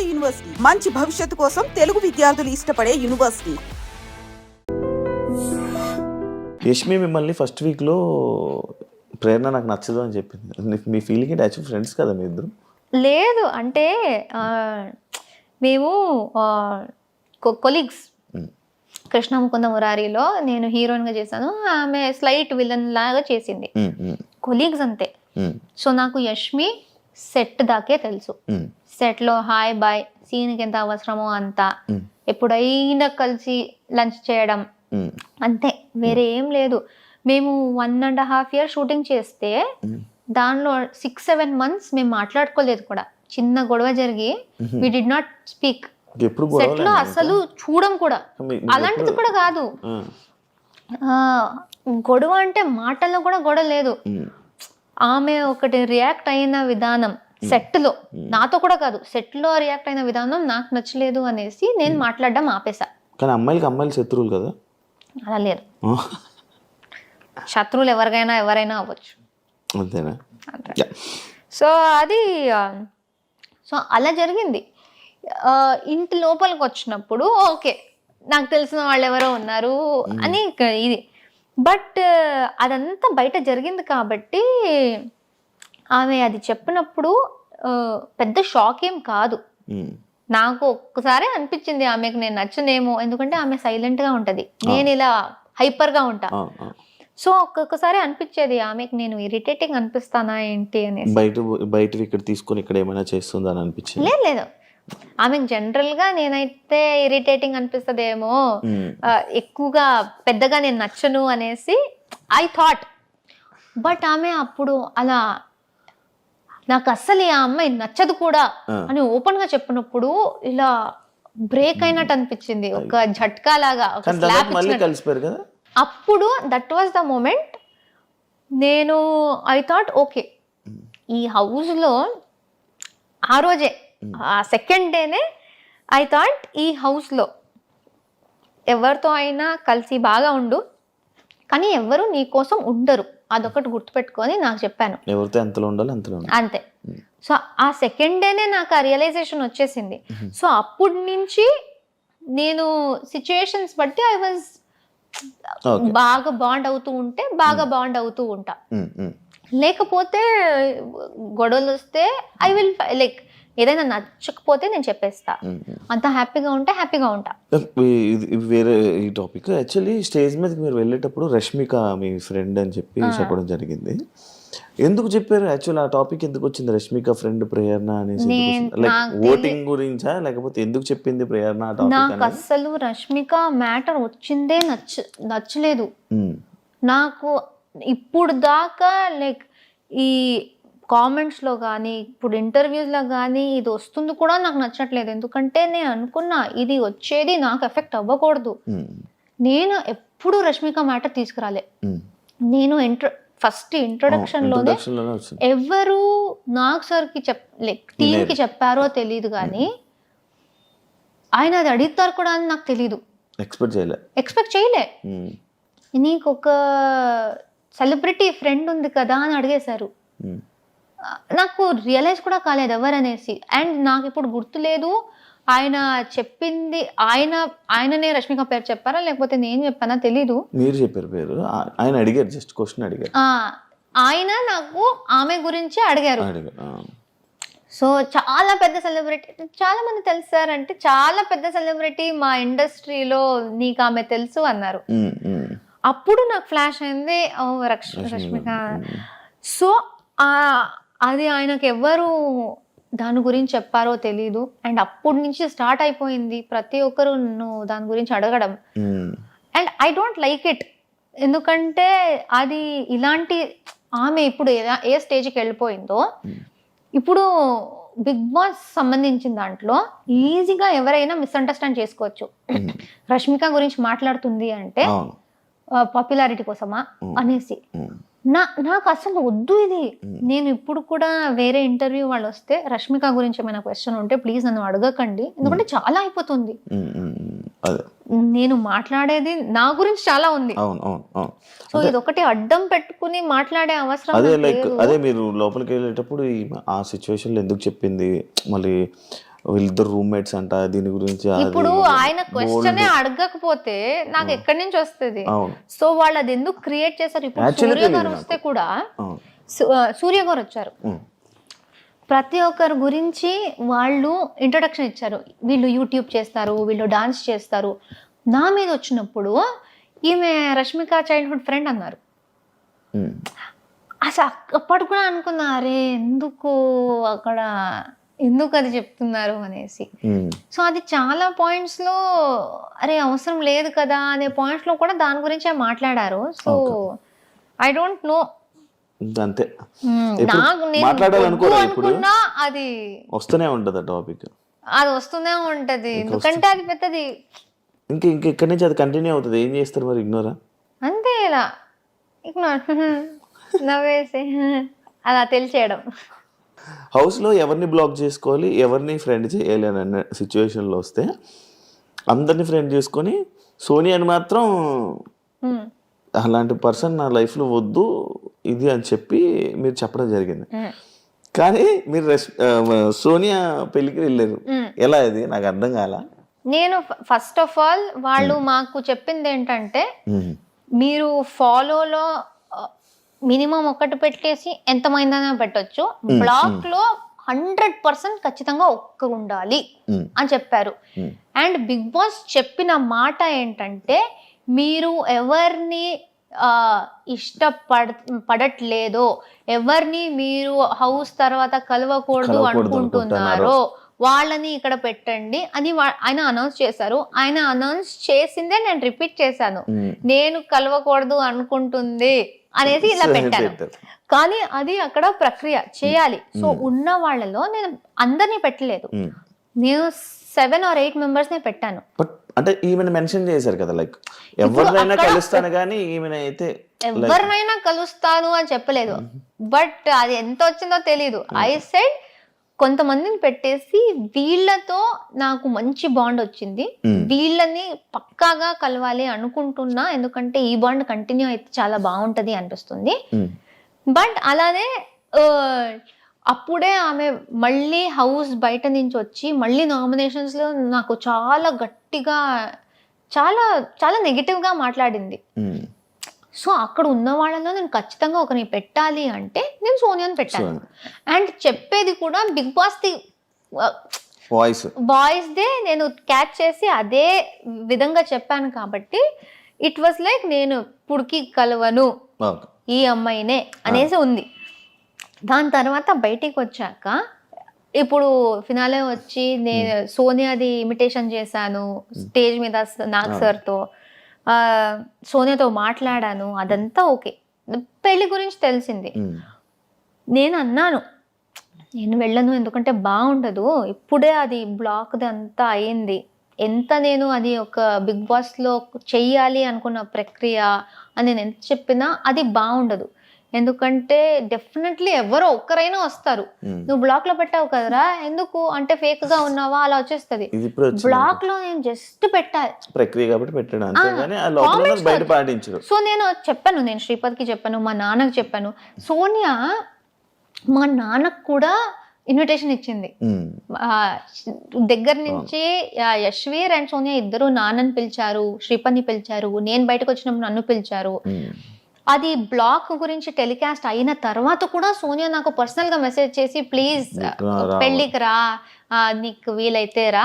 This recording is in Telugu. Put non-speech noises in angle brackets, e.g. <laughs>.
నాడు యూనివర్సిటీ. మంచి భవిష్యత్తు కోసం తెలుగు విద్యార్థులు ఇష్టపడే యూనివర్సిటీ. యష్మి మిమ్మల్ని ఫస్ట్ వీక్లో ప్రేరణ నాకు నచ్చదు అని చెప్పింది. మీ ఫీలింగ్ ఏంటి? యాక్చువల్ ఫ్రెండ్స్ కదా మీ ఇద్దరు? లేదు అంటే మేము కొలీగ్స్. కృష్ణ ముకుంద మురారిలో నేను హీరోయిన్గా చేశాను. ఆమె స్లైట్ విలన్ లాగా చేసింది. కొలీగ్స్ అంతే. సో నాకు యష్మి సెట్ దాకే తెలుసు. సెట్లో హాయ్ బాయ్ సీన్కి ఎంత అవసరమో అంత. ఎప్పుడైనా కలిసి లంచ్ చేయడం. అంతే వేరే ఏం లేదు. మేము one and half year shooting చేస్తే. దానిలో సిక్స్ సెవెన్ మంత్స్ మేము మాట్లాడుకోలేదు కూడా. చిన్న గొడవ జరిగి వి డి నాట్ స్పీక్ సెట్లో అసలు చూడం కూడా. అలాంటిది కూడా కాదు. గొడవ అంటే మాటల్లో కూడా గొడవ లేదు. ఆమె ఒకటి రియాక్ట్ అయిన విధానం. సెట్లో నాతో కూడా కాదు సెట్లో రియాక్ట్ అయిన విధానం నాకు నచ్చలేదు అనేసి నేను మాట్లాడడం ఆపేసా. కానీ అమ్మాయిలకి అమ్మాయిలు శత్రువులు కదా? అలా లేదు. శత్రువులు ఎవరికైనా ఎవరైనా అవ్వచ్చు. అంతేనా. సో అది సో అలా జరిగింది. ఇంటి లోపలికి వచ్చినప్పుడు ఓకే నాకు తెలిసిన వాళ్ళు ఎవరో ఉన్నారు అని ఇది. బట్ అదంతా బయట జరిగింది కాబట్టి ఆమె అది చెప్పినప్పుడు పెద్ద షాక్ ఏం కాదు. నాకు ఒక్కసారి అనిపించింది ఆమెకు నేను నచ్చనేమో ఎందుకంటే ఆమె సైలెంట్గా ఉంటది. నేను ఇలా హైపర్గా ఉంటా. సో ఒక్కొక్కసారి అనిపించేది ఆమెకు నేను ఇరిటేటింగ్ అనిపిస్తానా ఏంటి అనేసి. బయట బయటవి ఇక్కడ తీసుకొని ఇక్కడ ఏమైనా చేస్తుందని అనిపించింది? లేదు లేదు. ఆమెకు జనరల్గా నేనైతే ఇరిటేటింగ్ అనిపిస్తుందేమో ఎక్కువగా పెద్దగా నేను నచ్చను అనేసి ఐ థాట్ బట్ ఆమె అప్పుడు అలా నాకు అస్సలు ఈ అమ్మాయి నచ్చదు కూడా ఆ. అని ఓపెన్గా చెప్పినప్పుడు ఇలా బ్రేక్ అయినట్టు అనిపించింది. ఒక జట్కా లాగా ఒక స్లాప్ కదా? అప్పుడు దట్ వాజ్ ద మూమెంట్ నేను ఐ థాట్ ఓకే ఈ హౌస్లో ఆ రోజే ఆ సెకండ్ డేనే ఐ థాట్ ఈ హౌస్లో ఎవరితో అయినా కలిసి బాగా ఉండు. కానీ ఎవరు నీ కోసం ఉండరు. అదొకటి గుర్తుపెట్టుకొని నాకు చెప్పాను. ఎవరితో ఎంతలో ఉండాలో ఉండాలి. అంతే. సో ఆ సెకండ్ డేనే నాకు ఆ రియలైజేషన్ వచ్చేసింది. సో అప్పటి నుంచి నేను సిచ్యుయేషన్స్ బట్టి ఐ వాజ్ బాగా బాండ్ అవుతూ ఉంటే బాగా బాండ్ అవుతూ ఉంటా. లేకపోతే గొడవలు వస్తే ఐ విల్ లైక్ ఏదైనా నచ్చకపోతే నేను చెప్పేస్తా. అంత హ్యాపీగా ఉంటే హ్యాపీగా ఉంటా. వేరే ఈ టాపిక్. యాక్చువల్లీ స్టేజ్ మీదకి మీరు వెళ్ళేటప్పుడు రష్మిక మీ ఫ్రెండ్ అని చెప్పి చెప్పడం జరిగింది. ఎందుకు చెప్పారు? యాక్చువల్ ఆ టాపిక్ ఎందుకు వచ్చింది? రష్మిక ఫ్రెండ్ ప్రేరణ అనేసి లైక్ ఓటింగ్ గురించా? లేకపోతే ఎందుకు చెప్పింది ప్రేరణ నాకు అస్సలు రష్మిక మ్యాటర్ వచ్చిందే నచ్చ నచ్చలేదు. నాకు ఇప్పుడు దాకా లైక్ ఈ కామెంట్స్లో కానీ ఇప్పుడు ఇంటర్వ్యూస్లో కానీ ఇది వస్తుంది కూడా నాకు నచ్చట్లేదు. ఎందుకంటే నేను అనుకున్నా ఇది వచ్చేది నాకు ఎఫెక్ట్ అవ్వకూడదు. నేను ఎప్పుడు రష్మిక మ్యాటర్ తీసుకురాలే. నేను ఇంట్రో ఫస్ట్ Introduction లోనే ఎవరు నాగ్ సార్కి చెప్ లైక్ టీంకి చెప్పారో తెలియదు కానీ ఆయన అది అడుగుతారు కూడా అని నాకు తెలియదు ఎక్స్పెక్ట్ చేయలే. ఎక్స్పెక్ట్ చేయలే. నీకు ఒక సెలబ్రిటీ ఫ్రెండ్ ఉంది కదా అని అడిగేశారు. నాకు రియలైజ్ కూడా కాలేదు ఎవరనేసి. అండ్ నాకు ఇప్పుడు గుర్తులేదు ఆయన చెప్పింది ఆయన ఆయననే రష్మిక పేరు చెప్పారా? లేకపోతే నేను చెప్పానా? తెలీదు. మీరు చెప్పారు పేరు. ఆయన అడిగారు జస్ట్ క్వశ్చన్ అడిగారు. ఆయన నాకు ఆమె గురించి అడిగారు. సో చాలా పెద్ద సెలబ్రిటీ చాలా మంది తెలుసారంటే చాలా పెద్ద సెలబ్రిటీ మా ఇండస్ట్రీలో నీకు ఆమె తెలుసు అన్నారు. అప్పుడు నాకు ఫ్లాష్ అయింది ఓ రక్ష రష్మిక. సో ఆ అది ఆయనకు ఎవ్వరు దాని గురించి చెప్పారో తెలీదు. అండ్ అప్పటి నుంచి స్టార్ట్ అయిపోయింది ప్రతి ఒక్కరు నువ్వు దాని గురించి అడగడం. ఉమ్, and I don't like it. ఎందుకంటే అది ఇలాంటి ఆమె ఇప్పుడు ఏ స్టేజ్కి వెళ్ళిపోయిందో ఇప్పుడు బిగ్ బాస్ సంబంధించిన దాంట్లో ఈజీగా ఎవరైనా మిస్అండర్స్టాండ్ చేసుకోవచ్చు. రష్మిక గురించి మాట్లాడుతుంది అంటే పాపులారిటీ కోసమా అనేసి. నా నాకు అసలు వద్దు ఇది. నేను ఇప్పుడు కూడా వేరే ఇంటర్వ్యూ వాళ్ళు వస్తే రష్మిక గురించి ఏమైనా క్వశ్చన్ ఉంటే ప్లీజ్ నన్ను అడగకండి. ఎందుకంటే చాలా అయిపోతుంది. నేను మాట్లాడేది నా గురించి చాలా ఉంది. సో ఇది ఒకటి అడ్డం పెట్టుకుని మాట్లాడే అవసరం అదే లైక్. అదే మీరు లోపలికి వెళ్ళేటప్పుడు ఆ సిచ్యువేషన్లో ఎందుకు చెప్పింది? మళ్ళీ వీళ్ళిద్దరు రూమ్మేట్స్ అంట దీని గురించి ఇప్పుడు. ఆయన క్వశ్చన్ అడగకపోతే నాకు ఎక్కడి నుంచి వస్తుంది? సో వాళ్ళు అది ఎందుకు క్రియేట్ చేశారు? ఇప్పుడు Actually సూర్య గారు తెలీదు వస్తే కూడా సూర్య గారు వచ్చారు. ప్రతి ఒక్కరి గురించి వాళ్ళు ఇంట్రొడక్షన్ ఇచ్చారు. వీళ్ళు యూట్యూబ్ చేస్తారు వీళ్ళు డాన్స్ చేస్తారు. నా మీద వచ్చినప్పుడు ఈమె రష్మిక చైల్డ్హుడ్ ఫ్రెండ్ అన్నారు. అసలు అప్పటి కూడా అనుకున్నా అరే ఎందుకు అక్కడ ఎందుకు అది చెప్తున్నారు అనేసి. సో అది చాలా పాయింట్స్లో అరే అవసరం లేదు కదా అనే పాయింట్స్లో కూడా దాని గురించే మాట్లాడారు. సో ఐ డోంట్ నో అంతే? అనుకున్నా అది వస్తూనే ఉంటుంది టాపిక్ అది వస్తూనే ఉంటది. ఎందుకంటే అది పెద్దది. ఇంకా ఇంకా ఇక్కడి నుంచి అది కంటిన్యూ అవుతుంది. ఏం చేస్తారు మరి? ఇగ్నోరా అంతే ఇలా. ఇగ్నోర్ <laughs> నవ్వేసి. అలా తెలిసేయడం హౌస్లో ఎవరిని బ్లాక్ చేసుకోవాలి ఎవరిని ఫ్రెండ్ చేయాలి అని అన్న సిచ్యువేషన్లో వస్తే అందరిని ఫ్రెండ్ చేసుకొని సోనియాని మాత్రం ఉమ్, అలాంటి పర్సన్ నా లైఫ్లో వద్దు ఇది అని చెప్పి మీరు చెప్పడం జరిగింది. కానీ మీరు సోనియా పెళ్ళికి వెళ్ళారు. ఎలా ఇది? నాకు అర్థం కాల? నేను ఫస్ట్ ఆఫ్ ఆల్ వాళ్ళు మాకు చెప్పింది ఏంటంటే. మీరు ఫాలోలో మినిమం ఒకటి పెట్టేసి ఎంతమైందైనా పెట్టొచ్చు. బ్లాక్లో హండ్రెడ్ పర్సెంట్ ఖచ్చితంగా ఒక్క ఉండాలి. అని చెప్పారు. అండ్ బిగ్ బాస్ చెప్పిన మాట ఏంటంటే మీరు ఎవరిని ఇష్టపడ పడట్లేదో ఎవరిని మీరు హౌస్ తర్వాత కలవకూడదు అనుకుంటున్నారో వాళ్ళని ఇక్కడ పెట్టండి అని ఆయన అనౌన్స్ చేశారు. ఆయన అనౌన్స్ చేసిందే నేను రిపీట్ చేశాను. నేను కలవకూడదు అనుకుంటుంది. అనేసి ఇలా పెట్టాను. కానీ అది అక్కడ ప్రక్రియ చేయాలి. సో ఉన్న వాళ్ళలో నేను అందరినీ పెట్టలేదు. నేను సెవెన్ ఆర్ ఎయిట్ మెంబర్స్ నే పెట్టాను. అంటే ఈమెను మెన్షన్ చేశారు కదా లైక్ ఎవరినైనా కలుస్తాను కానీ ఈమెన అయితే ఎవరినైనా కలుస్తాను అని చెప్పలేదు. బట్ అది ఎంత వచ్చిందో తెలియదు ఐ సెడ్ కొంతమందిని పెట్టేసి వీళ్ళతో నాకు మంచి బాండ్ వచ్చింది. వీళ్ళని పక్కాగా కలవాలి అనుకుంటున్నా ఎందుకంటే ఈ బాండ్ కంటిన్యూ అయితే చాలా బాగుంటది అనిపిస్తుంది. బట్ అలానే అప్పుడే ఆమె మళ్ళీ హౌస్ బయట నుంచి వచ్చి మళ్ళీ నామినేషన్స్లో నాకు చాలా గట్టిగా చాలా చాలా నెగిటివ్గా మాట్లాడింది. సో అక్కడ ఉన్న వాళ్ళలో నేను ఖచ్చితంగా ఒకరిని పెట్టాలి అంటే నేను సోనియాని పెట్టాను. అండ్ చెప్పేది కూడా Bigg Boss the voice boys they నేను క్యాచ్ చేసి అదే విధంగా చెప్పాను కాబట్టి ఇట్ వాస్ లైక్ నేను పుడికి కలవను ఈ అమ్మాయినే అనేసి ఉంది. దాని తర్వాత బయటికి వచ్చాక ఇప్పుడు ఫినాలే వచ్చి నేను సోనియాది ఇమిటేషన్ చేశాను స్టేజ్ మీద నాగ్ సార్తో సోనియాతో మాట్లాడాను అదంతా ఓకే. పెళ్ళి గురించి తెలిసింది. నేను అన్నాను నేను వెళ్ళను ఎందుకంటే బాగుండదు. ఇప్పుడే అది బ్లాక్ అంతా అయింది. ఎంత నేను అది ఒక బిగ్ బాస్లో చెయ్యాలి అనుకున్న ప్రక్రియ అని నేను ఎంత చెప్పినా అది బాగుండదు. ఎందుకంటే డెఫినెట్లీ ఎవరో ఒక్కరైనా వస్తారు. ఉమ్. నువ్వు బ్లాక్లో పెట్టావు కదరా ఎందుకు? అంటే ఫేక్గా ఉన్నావా? అలా వచ్చేస్తది. బ్లాక్లో నేను జస్ట్ పెట్టాలి ప్రక్రియ కాబట్టి బయట పాటించరు. సో నేను చెప్పాను నేను శ్రీపద్కి చెప్పాను మా నాన్నకి చెప్పాను. సోనియా మా నాన్నకు కూడా ఇన్విటేషన్ ఇచ్చింది. ఆ, దగ్గర నుంచి యశ్వీర్ అండ్ సోనియా ఇద్దరు నాన్నని పిలిచారు శ్రీపద్ని పిలిచారు నేను బయటకు వచ్చినప్పుడు నన్ను పిలిచారు. ఉమ్. అది బ్లాక్ గురించి టెలికాస్ట్ అయిన తర్వాత కూడా సోనియా నాకు పర్సనల్గా మెసేజ్ చేసి ప్లీజ్ పెళ్ళికి రా నీకు వీలైతే రా.